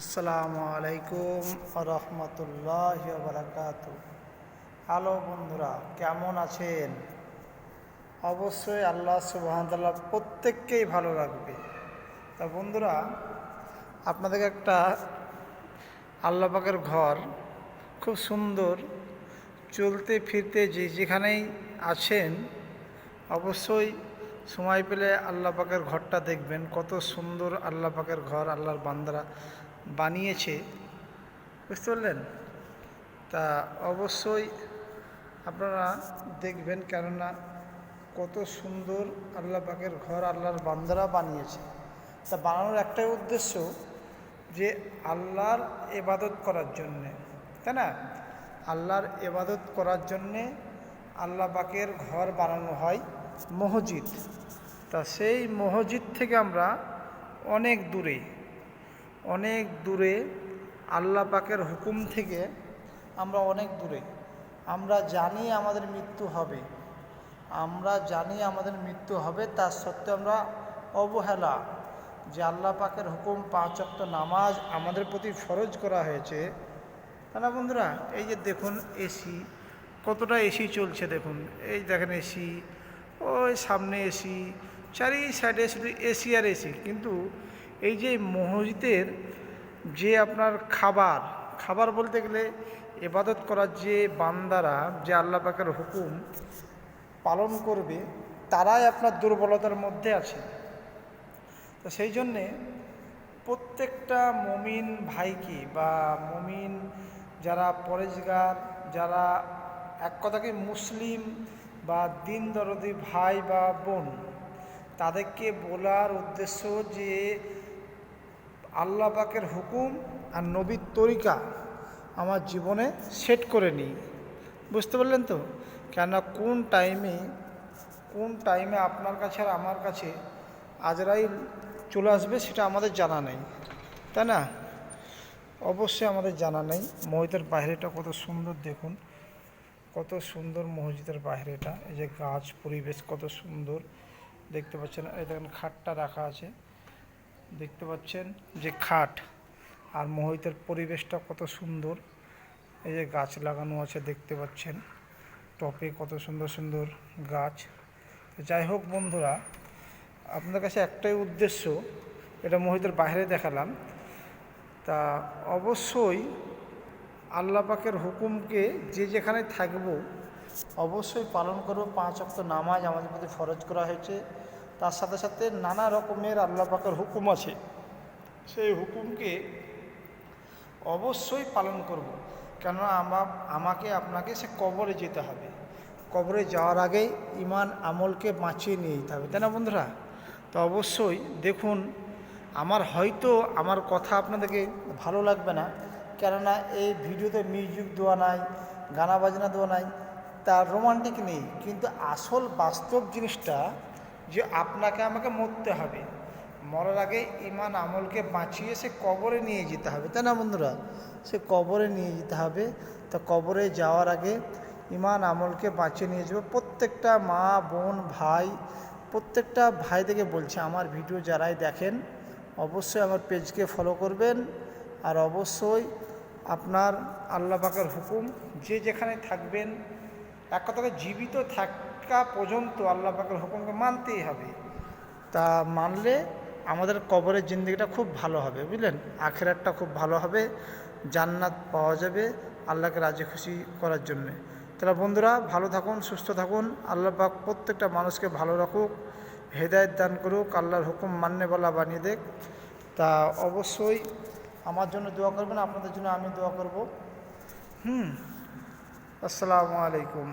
আসসালামু আলাইকুম রহমতুল্লাহ বারাকাত। হ্যালো বন্ধুরা, কেমন আছেন? অবশ্যই আল্লাহ সুবাহতাল্লাহ প্রত্যেককেই ভালো রাখবে। তা বন্ধুরা আপনাদেরকে একটা আল্লাহ পাকের ঘর, খুব সুন্দর, চলতে ফিরতে যে যেখানেই আছেন, অবশ্যই সময় পেলে আল্লাহ পাকের ঘরটা দেখবেন। কত সুন্দর আল্লাহ পাকের ঘর, আল্লাহর বান্দারা বানিয়েছে, বুঝতে পারলেন? তা অবশ্যই আপনারা দেখবেন কেননা কত সুন্দর আল্লাহ পাকের ঘর, আল্লাহর বান্দারা বানিয়েছে। তা বানানোর একটাই উদ্দেশ্য যে আল্লাহর এবাদত করার জন্যে, তাই না? আল্লাহর এবাদত করার জন্যে আল্লাহ পাকের ঘর বানানো হয় মসজিদ। তা সেই মসজিদ থেকে আমরা অনেক দূরে অনেক দূরে আল্লাহ পাকের হুকুম থেকে আমরা অনেক দূরে। আমরা জানি আমাদের মৃত্যু হবে। আমরা জানি আমাদের মৃত্যু হবে, তার সত্ত্বেও আমরা অবহেলা। যে আল্লাহ পাকের হুকুম পাঁচ অক্ত নামাজ আমাদের প্রতি ফরজ করা হয়েছে। তা না বন্ধুরা, এই যে দেখুন এসি কতটা এসি চলছে দেখুন। এই দেখেন এসি ওই সামনে এসি চারি সাইডে শুধু এসি আর এসি কিন্তু এই যে মসজিদের যে আপনার খাবার খাবার বলতে গেলে এবাদত করার যে বান্দারা, যে আল্লাহ পাকের হুকুম পালন করবে, তারাই আপনার দুর্বলতার মধ্যে আছে। তো সেই জন্যে প্রত্যেকটা মমিন ভাইকে বা মমিন যারা পরেজগার, যারা এক কথাকে মুসলিম বা দিন দরদি ভাই বা বোন, তাদেরকে বলার উদ্দেশ্য যে আল্লাহ পাকের হুকুম আর নবীর তরিকা আমার জীবনে সেট করে নিই। বুঝতে পারলেন তো? কেননা কোন টাইমে কোন টাইমে আপনার কাছে আর আমার কাছে আজরাইল চলে আসবে সেটা আমাদের জানা নেই। তাই না? অবশ্যই আমাদের জানা নেই। মসজিদের বাইরেটা কত সুন্দর দেখুন। কত সুন্দর মসজিদের বাইরেটা। এই যে গাছ পরিবেশ কত সুন্দর। দেখতে পাচ্ছেন, এই দেখেন খাটটা রাখা আছে। দেখতে পাচ্ছেন যে খাট আর মহিতের পরিবেশটা কত সুন্দর। এই যে গাছ লাগানো আছে দেখতে পাচ্ছেন। টপে কত সুন্দর সুন্দর গাছ। যাই হোক বন্ধুরা, আপনাদের কাছে একটাই উদ্দেশ্য, এটা মহিতের বাইরে দেখালাম। তা অবশ্যই আল্লাহ পাকের হুকুমকে যে যেখানে থাকব, অবশ্যই পালন করব। পাঁচ অক্ত নামাজ, আমাদের প্রতি ফরজ করা হয়েছে। তার সাথে সাথে নানা রকমের আল্লাহ পাকের হুকুম আছে। সেই হুকুমকে অবশ্যই পালন করব। কেননা আমাকে, আপনাকে সে কবরে যেতে হবে। কবরে যাওয়ার আগেই ইমান আমলকে বাঁচিয়ে নিয়ে যেতে হবে, তাই না বন্ধুরা? তো অবশ্যই দেখুন, আমার হয়তো আমার কথা আপনাদেরকে ভালো লাগবে না। কেননা এই ভিডিওতে মিউজিক দেওয়া নাই, গানা বাজনা দেওয়া নাই, তার রোমান্টিক নেই। কিন্তু আসল বাস্তব জিনিসটা যে আপনাকে আমাকে মরতে হবে। মরার আগে ইমান আমলকে বাঁচিয়ে সে কবরে নিয়ে যেতে হবে। তাই না বন্ধুরা? সে কবরে নিয়ে যেতে হবে। তা কবরে যাওয়ার আগে ইমান আমলকে বাঁচিয়ে নিয়ে যাবে। প্রত্যেকটা মা, বোন, ভাই, প্রত্যেকটা ভাই থেকে বলছে, আমার ভিডিও যারাই দেখেন, অবশ্যই আমার পেজকে ফলো করবেন। আর অবশ্যই আপনার আল্লাহ পাকের হুকুম, যে যেখানে থাকবেন এক কথাকে জীবিত থাকা পর্যন্ত আল্লাহ পাকের হুকুমকে মানতেই হবে। তা মানলে আমাদের কবরের জিন্দগিটা খুব ভালো হবে, বুঝলেন? আখেরাতটা খুব ভালো হবে, জান্নাত পাওয়া যাবে আল্লাহকে রাজি খুশি করার জন্যে। তাহলে বন্ধুরা, ভালো থাকুন, সুস্থ থাকুন, আল্লাহ পাক প্রত্যেকটা মানুষকে ভালো রাখুক, হেদায়ত দান করুক, আল্লাহর হুকুম মান্য বলা বানিয়ে দেখ তা অবশ্যই আমার জন্য দোয়া করবেন, আপনাদের জন্য আমি দোয়া করব। হুম। আসসালামু আলাইকুম।